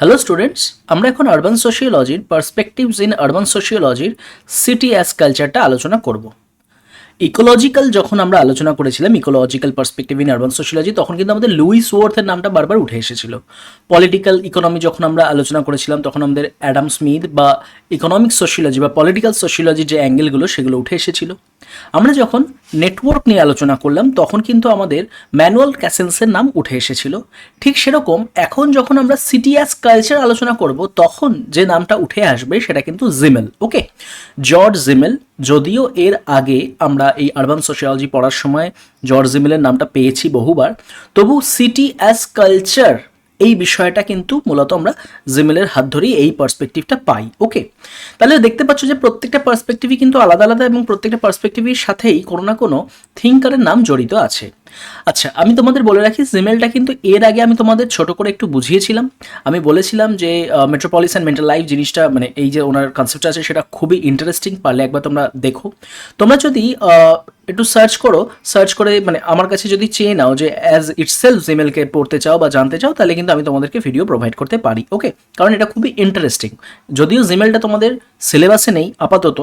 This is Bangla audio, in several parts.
হ্যালো স্টুডেন্টস আমরা এখন আরবান সোশিওলজির পার্সপেকটিভস ইন আরবান সোশিওলজির সিটি অ্যাস কালচারটা আলোচনা করব। ইকোলজিক্যাল যখন আমরা আলোচনা করেছিলাম ecological perspective in urban sociology তখন কিন্তু আমাদের লুইস ওয়ার্থের নামটা বারবার উঠে এসেছিল। পলিটিক্যাল ইকোনমি যখন আমরা আলোচনা করেছিলাম, তখন আমাদের অ্যাডাম স্মিথ বা ইকোনমিক সোশিওলজি বা পলিটিক্যাল সোশিওলজির যে অ্যাঙ্গেলগুলো, সেগুলো উঠে এসেছিল। আমরা যখন নেটওয়ার্ক নিয়ে আলোচনা করলাম, তখন কিন্তু আমাদের ম্যানুয়াল ক্যাসেন্সের নাম উঠে এসেছিল। ঠিক সেরকম এখন যখন আমরা সিটিয়াস কালচার আলোচনা করব, তখন যে নামটা উঠে আসবে, সেটা কিন্তু জিমেল ওকে জর্জ জিমেল যদিও এর আগে আমরা এই আরবান সোশিয়োলজি পড়ার সময় জর্জ জিমেলের নামটা পেয়েছি বহুবার। তবু সিটি অ্যাজ কালচার এই বিষয়টা কিন্তু মূলত আমরা জিমেলের হাত ধরেই এই পার্সপেক্টিভটা পাই ওকে তাহলে দেখতে পাচ্ছ যে প্রত্যেকটা পার্সপেক্টিভই কিন্তু আলাদা আলাদা এবং প্রত্যেকটা পার্সপেক্টিভের সাথেই কোনো না কোনো থিঙ্কারের নাম জড়িত আছে। আচ্ছা আমি তোমাদের বলে রাখি জিমেলটা কিন্তু এর আগে আমি তোমাদের ছোট করে একটু বুঝিয়েছিলাম। আমি বলেছিলাম যে মেট্রোপলিসান মেন্টাল লাইফ জিনিসটা মানে এই যে ওনার কনসেপ্ট আছে, সেটা খুবই ইন্টারেস্টিং পারলে একবার তোমরা দেখো। তোমরা যদি একটু সার্চ করো সার্চ করে মানে আমার কাছে যদি চেয়ে নাও যে অ্যাজ ইটসেলফ জিমেলকে পড়তে চাও বা জানতে চাও, তাহলে কিন্তু আমি তোমাদেরকে ভিডিও প্রোভাইড করতে পারি ওকে কারণ এটা খুবই ইন্টারেস্টিং যদিও জিমেলটা তোমাদের সিলেবাসে নেই, আপাতত,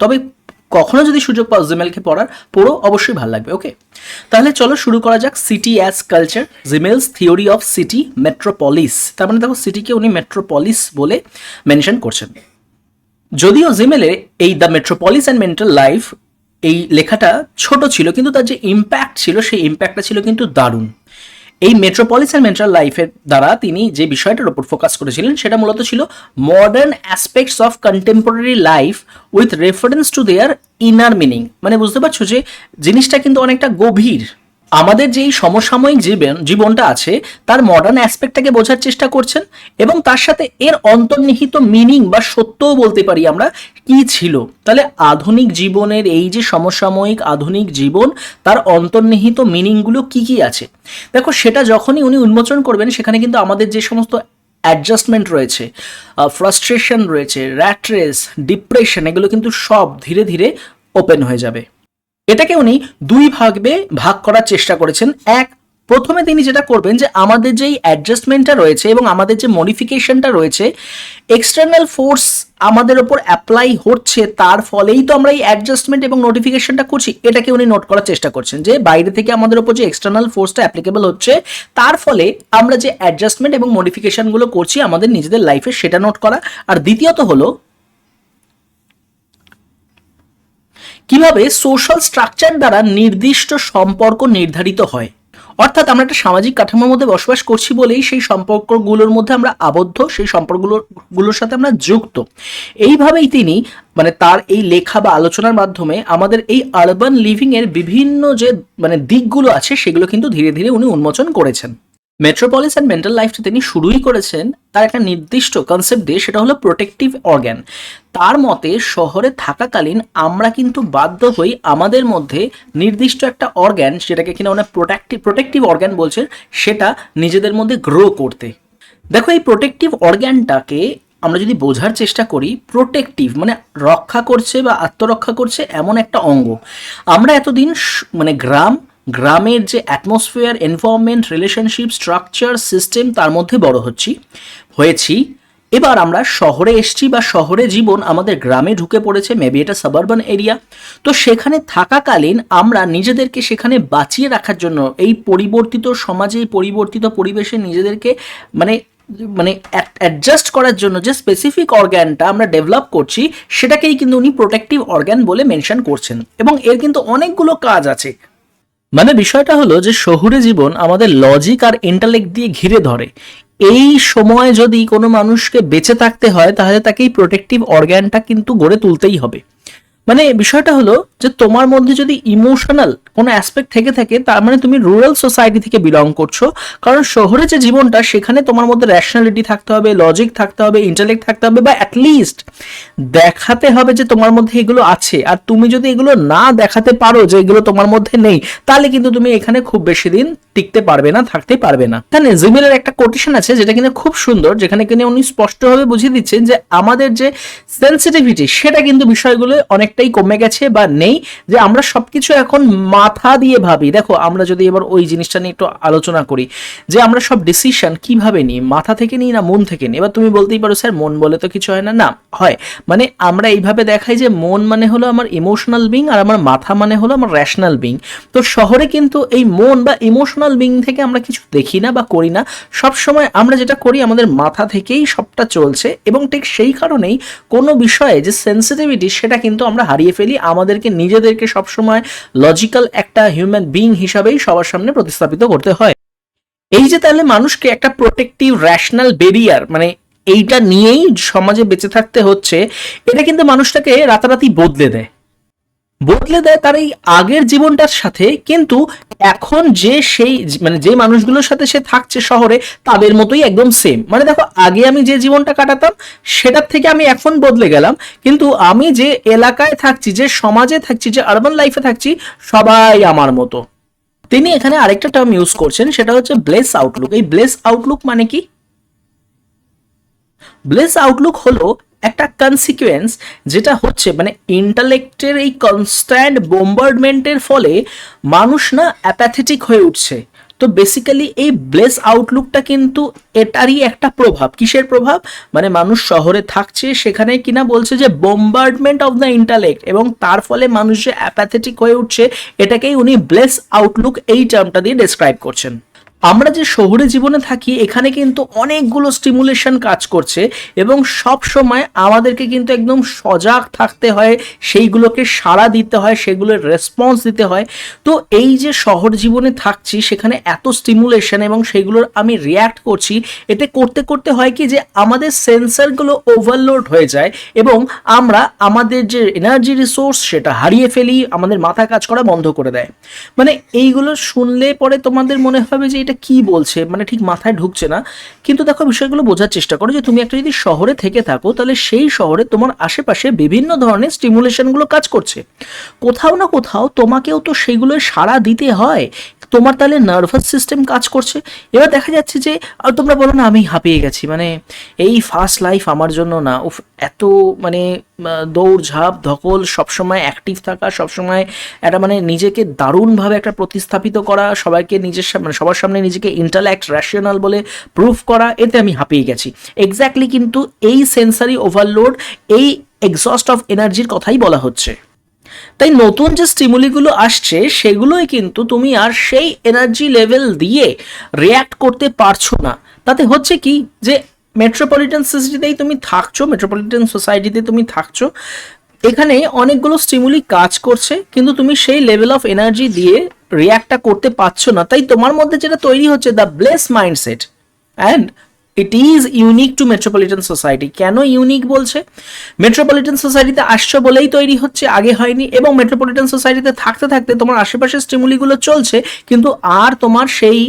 তবে কখনো যদি সুযোগ পাও জিমেলকে পড়ার, পড়ো, অবশ্যই ভালো লাগবে ওকে তাহলে চলো শুরু করা যাক city as culture Simmel's theory of city metropolis তার মানে দেখো সিটিকে উনি মেট্রোপলিস বলে মেনশন করছেন। যদিও জিমেলে এই the metropolis and mental life এই লেখাটা ছোট ছিল, কিন্তু তার যে ইম্প্যাক্ট ছিল, সেই ইম্প্যাক্টটা ছিল কিন্তু দারুণ। এই মেট্রোপলিস অ্যান্ড মেন্টাল লাইফের দ্বারা তিনি যে বিষয়টার উপর ফোকাস করেছিলেন, সেটা মূলত ছিল modern aspects of contemporary life with reference to their inner meaning মানে বুঝতে পারছ যে জিনিসটা কিন্তু অনেকটা গভীর। আমাদের যেই সমসাময়িক জীবন, জীবনটা আছে, তার মডার্ন অ্যাসপেক্টটাকে বোঝার চেষ্টা করছেন এবং তার সাথে এর অন্তর্নিহিত মিনিং বা সত্যও বলতে পারি আমরা কি ছিল। তাহলে আধুনিক জীবনের এই যে সমসাময়িক আধুনিক জীবন, তার অন্তর্নিহিত মিনিংগুলো কি কি আছে? দেখো, সেটা যখনই উনি উন্মোচন করবেন, সেখানে কিন্তু আমাদের যে সমস্ত অ্যাডজাস্টমেন্ট রয়েছে ফ্রাস্ট্রেশন রয়েছে র্যাট্রেস ডিপ্রেশন এগুলো কিন্তু সব ধীরে ধীরে ওপেন হয়ে যাবে। এটাকে উনি দুই ভাগে ভাগ করার চেষ্টা করেছেন। এক, প্রথমে তিনি যেটা করবেন যে আমাদের যেই অ্যাডজাস্টমেন্টটা রয়েছে এবং আমাদের যে মডিফিকেশনটা রয়েছে এক্সটার্নাল ফোর্স আমাদের ওপর অ্যাপ্লাই হচ্ছে, তার ফলেই তো আমরা এই অ্যাডজাস্টমেন্ট এবং নোটিফিকেশনটা করছি। এটাকে উনি নোট করার চেষ্টা করছেন যে বাইরে থেকে আমাদের ওপর যে এক্সটার্নাল ফোর্সটা অ্যাপ্লিকেবল হচ্ছে, তার ফলে আমরা যে অ্যাডজাস্টমেন্ট এবং মডিফিকেশনগুলো করছি, আমাদের নিজেদের লাইফে সেটা নোট করা। আর দ্বিতীয়ত হলো কীভাবে সোশ্যাল স্ট্রাকচার দ্বারা নির্দিষ্ট সম্পর্ক নির্ধারিত হয়? অর্থাৎ আমরা একটা সামাজিক কাঠামোর মধ্যে বসবাস করছি বলেই সেই সম্পর্কগুলোর মধ্যে আমরা আবদ্ধ, সেই সম্পর্কগুলোর গুলোর সাথে আমরা যুক্ত। এইভাবেই তিনি মানে তার এই লেখা বা আলোচনার মাধ্যমে আমাদের এই আরবান লিভিং এর বিভিন্ন যে মানে দিকগুলো আছে সেগুলো কিন্তু ধীরে ধীরে উনি উন্মোচন করেছেন। মেট্রোপলিস অ্যান্ড মেন্টাল লাইফটা তিনি শুরুই করেছেন, তার একটা নির্দিষ্ট কনসেপ্ট দিয়ে সেটা হলো প্রোটেক্টিভ অর্গ্যান তার মতে শহরে থাকাকালীন আমরা কিন্তু বাধ্য হই আমাদের মধ্যে নির্দিষ্ট একটা অর্গ্যান সেটাকে কিনা ওনার প্রোটেক্টিভ প্রোটেক্টিভ অর্গ্যান বলছেন সেটা নিজেদের মধ্যে গ্রো করতে। দেখো এই প্রোটেক্টিভ অর্গ্যানটাকে আমরা যদি বোঝার চেষ্টা করি প্রোটেক্টিভ মানে রক্ষা করছে বা আত্মরক্ষা করছে এমন একটা অঙ্গ। আমরা এতদিন মানে গ্রাম গ্রামের যে atmosphere environment relationship structure system তার মধ্যে বড় হচ্ছি, হয়েছি। এবার আমরা শহরে এসছি বা শহরে জীবন আমাদের গ্রামে ঢুকে পড়েছে মেবি এটা সাবারবান এরিয়া তো সেখানে থাকাকালীন আমরা নিজেদেরকে সেখানে বাঁচিয়ে রাখার জন্য এই পরিবর্তিত সমাজে পরিবর্তিত পরিবেশে নিজেদেরকে মানে মানে অ্যাডজাস্ট করার জন্য যে স্পেসিফিক অর্গ্যানটা আমরা ডেভেলপ করছি, সেটাকেই কিন্তু উনি প্রোটেক্টিভ অর্গ্যান বলে মেনশন করছেন। এবং এর কিন্তু অনেকগুলো কাজ আছে। মানে বিষয়টা হলো যে শহুরে জীবন আমাদের লজিক আর ইন্টালেক্ট দিয়ে ঘিরে ধরে। এই সময় যদি কোনো মানুষকে বেঁচে থাকতে হয়, তাহলে তাকে এই প্রোটেক্টিভ অর্গ্যানটা কিন্তু গড়ে তুলতেই হবে। মানে বিষয়টা হলো যে তোমার মধ্যে যদি ইমোশনাল কোনো অ্যাসপেক্ট থেকে থাকে, তার মানে তুমি রুরাল সোসাইটি থেকে বিলং করছ। কারণ শহরে যে জীবনটা, সেখানে তোমার মধ্যে র্যাশনালিটি থাকতে হবে লজিক থাকতে হবে ইন্টালেক্ট থাকতে হবে, বা অ্যাটলিস্ট দেখাতে হবে যে তোমার মধ্যে এগুলো আছে। আর তুমি যদি এগুলো না দেখাতে পারো যে এগুলো তোমার মধ্যে নেই, তাহলে কিন্তু তুমি এখানে খুব বেশি দিন টিকতে পারবে না থাকতে পারবে না। এখানে জিমিলের একটা কোটেশন আছে, যেটা কিনা খুব সুন্দর, যেখানে কিনা উনি স্পষ্টভাবে বুঝিয়ে দিচ্ছেন যে আমাদের যে সেন্সিটিভিটি সেটা কিন্তু বিষয়গুলো অনেক অনেকটাই কমে গেছে বা নেই, যে আমরা সবকিছু এখন মাথা দিয়ে ভাবি। দেখো, আমরা যদি এবার ওই জিনিসটা নিয়ে একটু আলোচনা করি, যে আমরা সব ডিসিশন কীভাবে নিই? মাথা থেকে নিই না মন থেকে নিই? এবার তুমি বলতেই পারো, স্যার, মন বলে তো কিছু হয় না। না, হয়। মানে আমরা এইভাবে দেখাই যে মন মানে হলো আমার ইমোশনাল বিং আর আমার মাথা মানে হলো আমার র্যাশনাল বিং তো শহরে কিন্তু এই মন বা ইমোশনাল বিং থেকে আমরা কিছু দেখি না বা করি না। সব সময় আমরা যেটা করি, আমাদের মাথা থেকেই সবটা চলছে এবং ঠিক সেই কারণেই কোনো বিষয়ে যে সেন্সিটিভিটি সেটা কিন্তু আমরা হারিয়ে ফেলি, আমাদেরকে নিজেদেরকে সবসময় লজিক্যাল একটা হিউম্যান বিং হিসাবেই সবার সামনে প্রতিস্থাপিত করতে হয়। এই যে তাহলে মানুষকে একটা প্রোটেক্টিভ র্যাশনাল বেরিয়ার মানে এইটা নিয়েই সমাজে বেঁচে থাকতে হচ্ছে, এটা কিন্তু মানুষটাকে রাতারাতি বদলে দেয়। বদলে দেয় তার এই আগের জীবনটার সাথে, কিন্তু এখন যে সেই মানে যে মানুষগুলোর সাথে সে থাকছে শহরে, তাদের মতোই একদম সেম মানে দেখো, আগে আমি যে জীবনটা কাটাতাম, সেটার থেকে আমি এখন বদলে গেলাম। কিন্তু আমি যে এলাকায় থাকছি, যে সমাজে থাকছি, যে আরবান লাইফে থাকছি, সবাই আমার মতো। তিনি এখানে আরেকটা টার্ম ইউজ করছেন, সেটা হচ্ছে ব্লেস আউটলুক এই ব্লেস আউটলুক মানে কি? ব্লেস আউটলুক হলো একটা কনসিকুয়েন্স যেটা হচ্ছে মানে ইন্টালেক্টের এই কনস্ট্যান্ট বোম্বার্ডমেন্টের ফলে মানুষ না অ্যাপ্যাথেটিক হয়ে উঠছে। তো বেসিক্যালি এই ব্লেস আউটলুকটা কিন্তু এটারই একটা প্রভাব। কিসের প্রভাব? মানে মানুষ শহরে থাকছে, সেখানে কিনা বলছে যে বোম্বার্ডমেন্ট অফ দ্য ইন্টালেক্ট এবং তার ফলে মানুষ যে অ্যাপ্যাথেটিক হয়ে উঠছে, এটাকেই উনি ব্লেস আউটলুক এই টার্মটা দিয়ে ডেসক্রাইব করছেন। আমরা যে শহুরে জীবনে থাকি, এখানে কিন্তু অনেকগুলো স্টিমুলেশন কাজ করছে এবং সব সময় আমাদেরকে কিন্তু একদম সজাগ থাকতে হয়, সেইগুলোকে সাড়া দিতে হয়, সেগুলোর রেসপন্স দিতে হয়। তো এই যে শহর জীবনে থাকছি, সেখানে এত স্টিমুলেশন এবং সেগুলোর আমি রিয়্যাক্ট করছি, এতে করতে করতে হয় কি যে আমাদের সেন্সারগুলো ওভারলোড হয়ে যায় এবং আমরা আমাদের যে এনার্জি রিসোর্স সেটা হারিয়ে ফেলি, আমাদের মাথা কাজ করা বন্ধ করে দেয়। মানে এইগুলো শুনলে পরে তোমাদের মনে হবে যে এটা কি বলছে? মানে ঠিক মাথায় ঢুকছে না। কিন্তু দেখো, বিষয়গুলো বোঝার চেষ্টা করো যে তুমি একটা যদি শহরে থেকে থাকো, তাহলে সেই শহরে তোমার আশেপাশে বিভিন্ন ধরনের স্টিমুলেশনগুলো কাজ করছে। কোথাও না কোথাও তোমাকেও তো সেগুলো সাড়া দিতে হয়। তোমার তাহলে নার্ভাস সিস্টেম কাজ করছে। এবার দেখা যাচ্ছে যে আর তোমরা বলো না আমি হাঁপিয়ে গেছি। মানে এই ফার্স্ট লাইফ আমার জন্য না উফ এত মানে আহ, দৌড় ঝাঁপ ধকল সবসময় অ্যাক্টিভ থাকা সবসময় একটা মানে নিজেকে দারুণভাবে একটা প্রতিস্থাপিত করা সবাইকে নিজের মানে সবার সামনে নিজেকে ইন্টালেক্ট র্যাশনাল বলে প্রুফ করা এতে আমি হাঁপিয়ে গেছি। এক্স্যাক্টলি কিন্তু এই সেন্সারি ওভারলোড এই এক্সস্ট অফ এনার্জির কথাই বলা হচ্ছে। তাই নতুন যে স্টিমুলিগুলো আসছে, সেগুলোই কিন্তু তুমি আর সেই এনার্জি লেভেল দিয়ে রিয়্যাক্ট করতে পারছ না। তাতে হচ্ছে কি যে মেট্রোপলিটন সিটিতেই তুমি থাকছো মেট্রোপলিটন সোসাইটিতে তুমি থাকছো, এখানে অনেকগুলো স্টিমুলি কাজ করছে, কিন্তু তুমি সেই লেভেল অফ এনার্জি দিয়ে রিয়্যাক্টটা করতে পারছ না। তাই তোমার মধ্যে যেটা তৈরি হচ্ছে the blasé mindset and it is unique to metropolitan society কেন ইউনিক বলছে? মেট্রোপলিটন সোসাইটিতে আসছে বলেই তৈরি হচ্ছে, আগে হয়নি, এবং মেট্রোপলিটন সোসাইটিতে থাকতে থাকতে তোমার আশেপাশের স্টিমুলিগুলো চলছে, কিন্তু আর তোমার সেই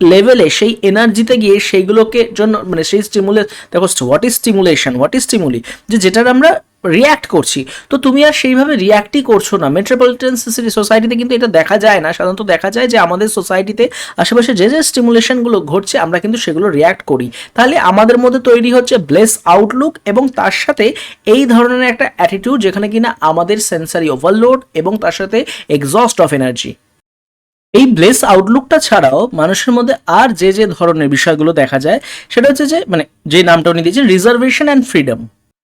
লেভেলে সেই এনার্জিতে গিয়ে সেইগুলোকে জন্য মানে সেই স্টিমুলে দেখো what is stimulation what is stimuli যে যেটার আমরা রিয়্যাক্ট করছি। তো তুমি আর সেইভাবে রিয়্যাক্টই করছ না। মেট্রোপলিটন সোসাইটিতে কিন্তু এটা দেখা যায় না। সাধারণত দেখা যায় যে আমাদের সোসাইটিতে আশেপাশে যে যে স্টিমুলেশনগুলো ঘটছে, আমরা কিন্তু সেগুলো রিয়্যাক্ট করি। তাহলে আমাদের মধ্যে তৈরি হচ্ছে ব্লেস আউটলুক এবং তার সাথে এই ধরনের একটা অ্যাটিটিউড যেখানে কিনা আমাদের সেন্সারি ওভারলোড এবং তার সাথে এক্সস্ট অফ এনার্জি এই ব্লেস আউটলুকটা ছাড়াও মানুষের মধ্যে আর যে যে ধরনের বিষয়গুলো দেখা যায়, সেটা হচ্ছে যে মানে যে নামটা উনি দিয়েছেন রিজার্ভেশন অ্যান্ড ফ্রিডম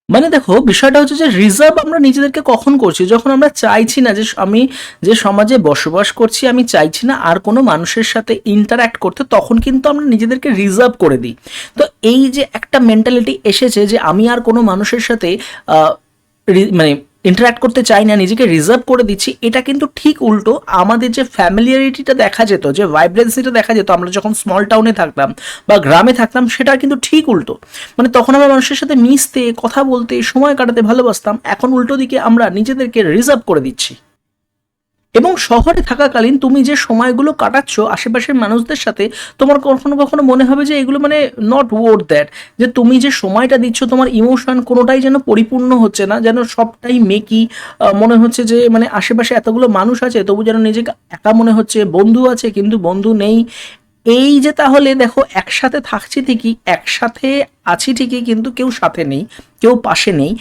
মানে দেখো, বিষয়টা হচ্ছে যে রিজার্ভ আমরা নিজেদেরকে কখন করছি? যখন আমরা চাইছি না যে আমি যে সমাজে বসবাস করছি, আমি চাইছি না আর কোনো মানুষের সাথে ইন্টারাক্ট করতে, তখন কিন্তু আমরা নিজেদেরকে রিজার্ভ করে দিই। তো এই যে একটা মেন্টালিটি এসেছে যে আমি আর কোনো মানুষের সাথে মানে ইন্টারাক্ট করতে চাই না, নিজেকে রিজার্ভ করে দিচ্ছি, এটা কিন্তু ঠিক উল্টো। আমাদের যে ফ্যামিলিয়ারিটিটা দেখা যেত, যে ভাইব্রেন্সিটা দেখা যেত, আমরা যখন স্মল টাউনে থাকতাম বা গ্রামে থাকতাম, সেটা কিন্তু ঠিক উল্টো। মানে তখন আমরা মানুষের সাথে মিশতে, কথা বলতে, সময় কাটাতে ভালোবাসতাম, এখন উল্টো দিকে আমরা নিজেদেরকে রিজার্ভ করে দিচ্ছি। এবং শহরে থাকাকালীন তুমি যে সময়গুলো কাটাচ্ছ আশেপাশের মানুষদের সাথে, তোমার কখনো কখনো মনে হবে যে এগুলো মানে নট ওয়ার্ড দ্যাট যে তুমি যে সময়টা দিচ্ছ, তোমার ইমোশন কোনোটাই যেন পরিপূর্ণ হচ্ছে না, যেন সবটাই মেকি মনে হচ্ছে যে মানে আশেপাশে এতগুলো মানুষ আছে, তবু যেন নিজেকে একা মনে হচ্ছে, বন্ধু আছে কিন্তু বন্ধু নেই। এই যে তাহলে দেখো, একসাথে থাকছি ঠিকই, একসাথে আছি ঠিকই কিন্তু কেউ সাথে নেই, কেউ পাশে নেই।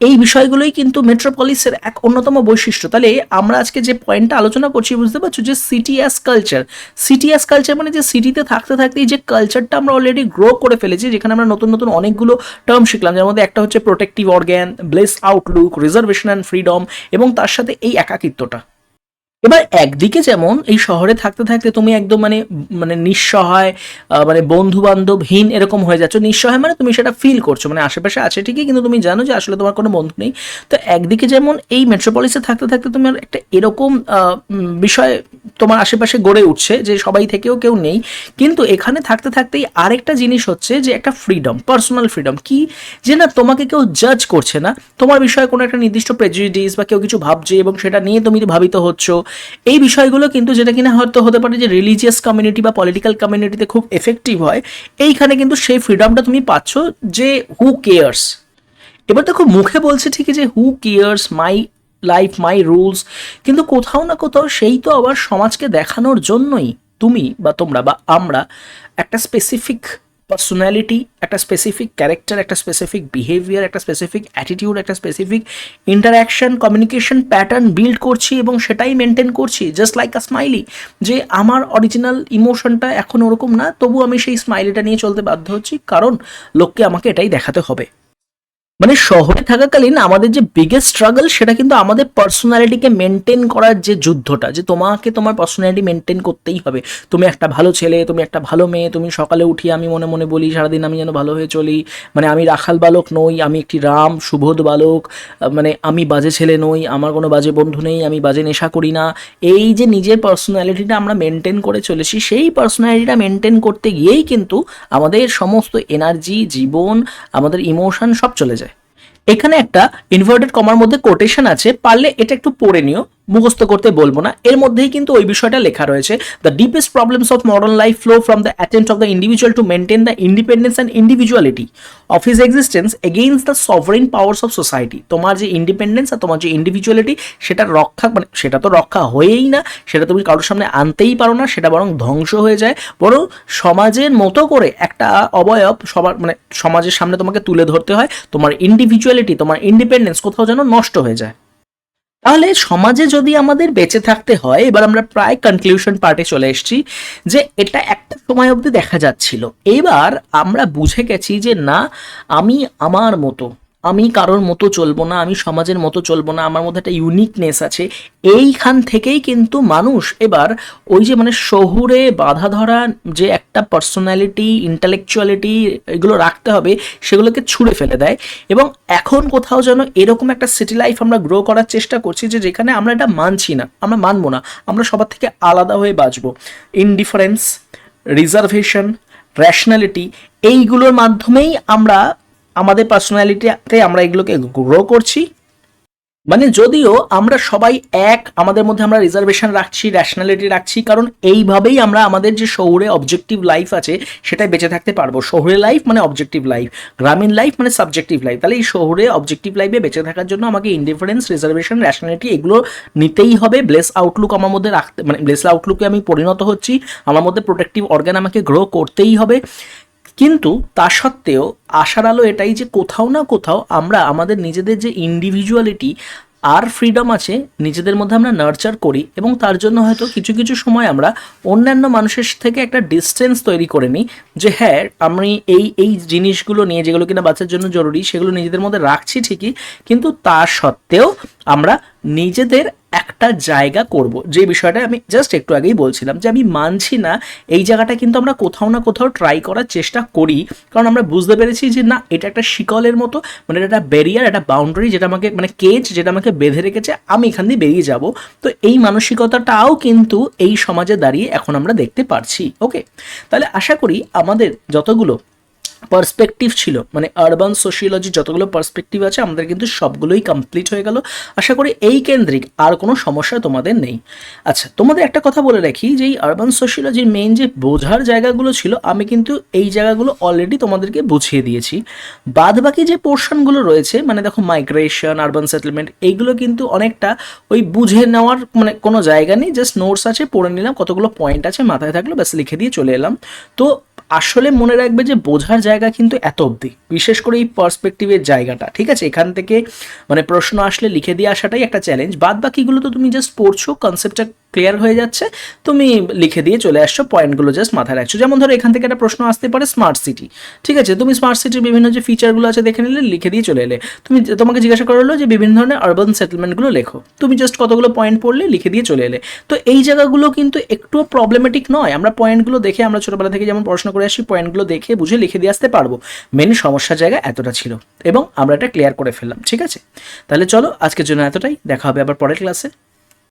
এই বিষয়গুলোই কিন্তু মেট্রোপলিসের এক অন্যতম বৈশিষ্ট্য। তাহলে আমরা আজকে যে পয়েন্টটা আলোচনা করছি, বুঝতে পারছ? যে city as culture city as culture মানে যে সিটিতে থাকতে থাকতেই যে কালচারটা আমরা অলরেডি গ্রো করে ফেলেছি, যেখানে আমরা নতুন নতুন অনেকগুলো টার্ম শিখলাম। যার মধ্যে একটা হচ্ছে protective organ blasé outlook reservation and freedom এবং তার সাথে এই একাকিত্বটা। এবার একদিকে যেমন এই শহরে থাকতে থাকতে তুমি একদম মানে মানে নিঃসহায় মানে বন্ধু বান্ধবহীন এরকম হয়ে যাচ্ছ। নিঃসহায় মানে তুমি সেটা ফিল করছ মানে আশেপাশে আছে ঠিকই, কিন্তু তুমি জানো যে আসলে তোমার কোনো বন্ধু নেই। তো একদিকে যেমন এই মেট্রোপলিসে থাকতে থাকতে তোমার একটা এরকম বিষয় তোমার আশেপাশে গড়ে উঠছে যে সবাই থেকেও কেউ নেই। কিন্তু এখানে থাকতে থাকতেই আরেকটা জিনিস হচ্ছে যে একটা ফ্রিডম পার্সোনাল ফ্রিডম কি? যে না তোমাকে কেউ জাজ করছে না। তোমার বিষয়ে কোনো একটা নির্দিষ্ট প্রেজুডিস বা কেউ কিছু ভাবছে এবং সেটা নিয়ে তুমি ভাবিত হচ্ছ। এই বিষয়গুলো কিন্তু যেটা কিনা হয়তো হতে পারে যে রিলিজিয়াস কমিউনিটি বা পলিটিক্যাল কমিউনিটিতে খুব এফেক্টিভ হয়, এইখানে কিন্তু সেই ফ্রিডমটা তুমি পাচ্ছ যে হু কেয়ার্স এবার দেখো মুখে বলছে ঠিকই যে who cares my life my rules কিন্তু কোথাও না কোথাও সেই তো আবার সমাজকে দেখানোর জন্যই তুমি বা তোমরা বা আমরা একটা স্পেসিফিক পার্সোনালিটি একটা স্পেসিফিক ক্যারেক্টার একটা স্পেসিফিক বিহেভিয়ার একটা স্পেসিফিক অ্যাটিটিউড একটা specific interaction communication pattern build করছি এবং সেটাই মেনটেন করছি জাস্ট লাইক আ স্মাইলি যে আমার অরিজিনাল ইমোশনটা এখন ওরকম না, তবু আমি সেই স্মাইলিটা নিয়ে চলতে বাধ্য হচ্ছি, কারণ লোককে আমাকে এটাই দেখাতে হবে। মানে শহরে থাকাকালীন আমাদের যে বিগেস্ট স্ট্রাগল সেটা কিন্তু আমাদের পার্সোনালিটিকে মেনটেন করার যে যুদ্ধটা, যে তোমাকে তোমার পার্সোনালিটি মেনটেন করতেই হবে। তুমি একটা ভালো ছেলে, তুমি একটা ভালো মেয়ে, তুমি সকালে উঠি আমি মনে মনে বলি, সারাদিন আমি যেন ভালো হয়ে চলি। মানে আমি রাখাল বালক নই, আমি একটি রাম, সুবোধ বালক মানে আমি বাজে ছেলে নই, আমার কোনো বাজে বন্ধু নেই, আমি বাজে নেশা করি না। এই যে নিজের পার্সোনালিটিটা আমরা মেনটেন করে চলেছি, সেই পার্সোনালিটিটা মেনটেন করতে গিয়েই কিন্তু আমাদের সমস্ত এনার্জি জীবন, আমাদের ইমোশন সব চলে যায়। এখানে একটা ইনভার্টেড কমার মধ্যে কোটেশন আছে পারলে এটা একটু পড়ে নিও। মুখস্থ করতে বলব না। এর মধ্যেই কিন্তু ওই বিষয়টা লেখা রয়েছে the deepest problems of modern life flow from the attempt of the individual to maintain the independence and individuality of his existence against the sovereign powers of society তোমার যে ইন্ডিপেন্ডেন্স আর তোমার যে ইন্ডিভিজুয়ালিটি সেটা রক্ষা মানে সেটা তো রক্ষা হয়েই না, সেটা তুমি কারোর সামনে আনতেই পারো না, সেটা বরং ধ্বংস হয়ে যায়। বরং সমাজের মতো করে একটা অবয়ব সবার মানে সমাজের সামনে তোমাকে তুলে ধরতে হয়, তোমার ইন্ডিভিজুয়ালিটি তোমার ইন্ডিপেন্ডেন্স কোথাও যেন নষ্ট হয়ে যায়। তাহলে সমাজে যদি আমাদের বেঁচে থাকতে হয়, এবার আমরা প্রায় কনক্লিউশন পার্টে চলে এসেছি যে এটা একটা সময় অবধি দেখা যাচ্ছিল। এবার আমরা বুঝে গেছি যে না, আমি আমার মতো আমি কারোর মতো চলবো না, আমি সমাজের মতো চলবো না, আমার মধ্যে একটা ইউনিকনেস আছে। এইখান থেকেই কিন্তু মানুষ এবার ওই যে মানে শহুরে বাধা ধরা যে একটা পার্সোনালিটি ইন্টালেকচুয়ালিটি এগুলো রাখতে হবে, সেগুলোকে ছুঁড়ে ফেলে দেয়। এবং এখন কোথাও যেন এরকম একটা সিটি লাইফ আমরা গ্রো করার চেষ্টা করছি যে যেখানে আমরা এটা মানছি না, আমরা মানবো না, আমরা সবার থেকে আলাদা হয়ে বাঁচবো। ইনডিফারেন্স রিজার্ভেশন র্যাশনালিটি এইগুলোর মাধ্যমেই আমরা আমাদের পার্সোনালিটিতে আমরা এগুলোকে গ্রো করছি। মানে যদিও আমরা সবাই এক, আমাদের মধ্যে আমরা রিজার্ভেশন রাখছি র্যাশনালিটি রাখছি, কারণ এইভাবেই আমরা আমাদের যে শহুরে অবজেক্টিভ লাইফ আছে, সেটাই বেঁচে থাকতে পারব। শহুরে লাইফ মানে অবজেক্টিভ লাইফ গ্রামীণ লাইফ মানে সাবজেক্টিভ লাইফ তাহলে এই শহুরে অবজেক্টিভ লাইফে বেঁচে থাকার জন্য আমাকে ইন্ডিফারেন্স রিজার্ভেশন র্যাশনালিটি এগুলো নিতেই হবে। ব্লেস আউটলুক আমার মধ্যে রাখতে মানে ব্লেস আউটলুকে আমি পরিণত হচ্ছি। আমার মধ্যে প্রোটেক্টিভ অর্গান আমাকে গ্রো করতেই হবে। কিন্তু তা সত্ত্বেও আশার আলো এটাই যে কোথাও না কোথাও আমরা আমাদের নিজেদের যে ইন্ডিভিজুয়ালিটি আর ফ্রিডম আছে, নিজেদের মধ্যে আমরা নার্চার করি এবং তার জন্য হয়তো কিছু কিছু সময় আমরা অন্যান্য মানুষের থেকে একটা ডিস্টেন্স তৈরি করে নিই যে হ্যাঁ আমি এই এই জিনিসগুলো নিয়ে যেগুলো কিনা বাচ্চার জন্য জরুরি সেগুলো নিজেদের মধ্যে রাখছি ঠিকই, কিন্তু তা সত্ত্বেও আমরা নিজেদের একটা জায়গা করব। যে বিষয়টা আমি জাস্ট একটু আগেই বলছিলাম যে আমি মানছি না, এই জায়গাটা কিন্তু আমরা কোথাও না কোথাও ট্রাই করার চেষ্টা করি। কারণ আমরা বুঝতে পেরেছি যে না, এটা একটা শিকলের মতো মানে এটা একটা ব্যারিয়ার একটা বাউন্ডারি যেটা আমাকে মানে কেজ যেটা আমাকে বেঁধে রেখেছে, আমি এখান দিয়ে বেরিয়ে যাব। তো এই মানসিকতাটাও কিন্তু এই সমাজে দাঁড়িয়ে এখন আমরা দেখতে পারছি ওকে তাহলে আশা করি আমাদের যতগুলো পার্সপেক্টিভ ছিল। মানে আরবান সোশিওলজি যতগুলো পার্সপেক্টিভ আছে, আমাদের কিন্তু সবগুলোই কমপ্লিট হয়ে গেল। আশা করি এই কেন্দ্রিক আর কোনো সমস্যা তোমাদের নেই। আচ্ছা তোমাদের একটা কথা বলে রাখি যে এই আরবান সোশিওলজির মেইন যে বোঝার জায়গাগুলো ছিল, আমি কিন্তু এই জায়গাগুলো অলরেডি তোমাদেরকে বুঝিয়ে দিয়েছি। বাদ বাকি যে পোর্শনগুলো রয়েছে মানে দেখো মাইগ্রেশন আরবান সেটেলমেন্ট এইগুলো কিন্তু অনেকটা ওই বুঝে নেওয়ার মানে কোনো জায়গা নেই জাস্ট নোটস আছে, পড়ে নিলাম, কতগুলো পয়েন্ট আছে, মাথায় থাকল, ব্যাস লিখে দিয়ে চলে এলাম। তো আসলে মনে রাখবে যে বোঝার জায়গা কিন্তু এত অবধি। বিশেষ করে এই পার্সপেক্টিভের জায়গাটা, ঠিক আছে? এখান থেকে মানে প্রশ্ন আসলে লিখে দিয়ে আসাটাই একটা চ্যালেঞ্জ বাদ বাকিগুলো তো তুমি জাস্ট পড়ছো কনসেপ্টটা ক্লিয়ার হয়ে যাচ্ছে। তুমি লিখে দিয়ে চলে আসছো পয়েন্টগুলো জাস্ট মাথায় রাখছো। যেমন ধরো এখান থেকে একটা প্রশ্ন আসতে পারে স্মার্ট সিটি ঠিক আছে? তুমি স্মার্ট সিটির বিভিন্ন যে ফিচারগুলো আছে দেখে নিলে, লিখে দিয়ে চলে এলে। তুমি তোমাকে জিজ্ঞাসা করা হলো যে বিভিন্ন ধরনের আরবান সেটেলমেন্টগুলো লেখো। তুমি জাস্ট কতগুলো পয়েন্ট পড়লে, লিখে দিয়ে চলে এলে। তো এই জায়গাগুলো কিন্তু একটুও প্রবলেমেটিক নয়। আমরা পয়েন্টগুলো দেখে, আমরা ছোটোবেলা থেকে যেমন পড়াশোনা করে আসি পয়েন্টগুলো দেখে, বুঝে, লিখে দিয়ে আসতে পারব। মেন সমস্যার জায়গা এতটা ছিল। এবং আমরা এটা ক্লিয়ার করে ফেললাম। ঠিক আছে? তাহলে চলো, আজকের জন্য এতটাই। দেখা হবে আবার পরের ক্লাসে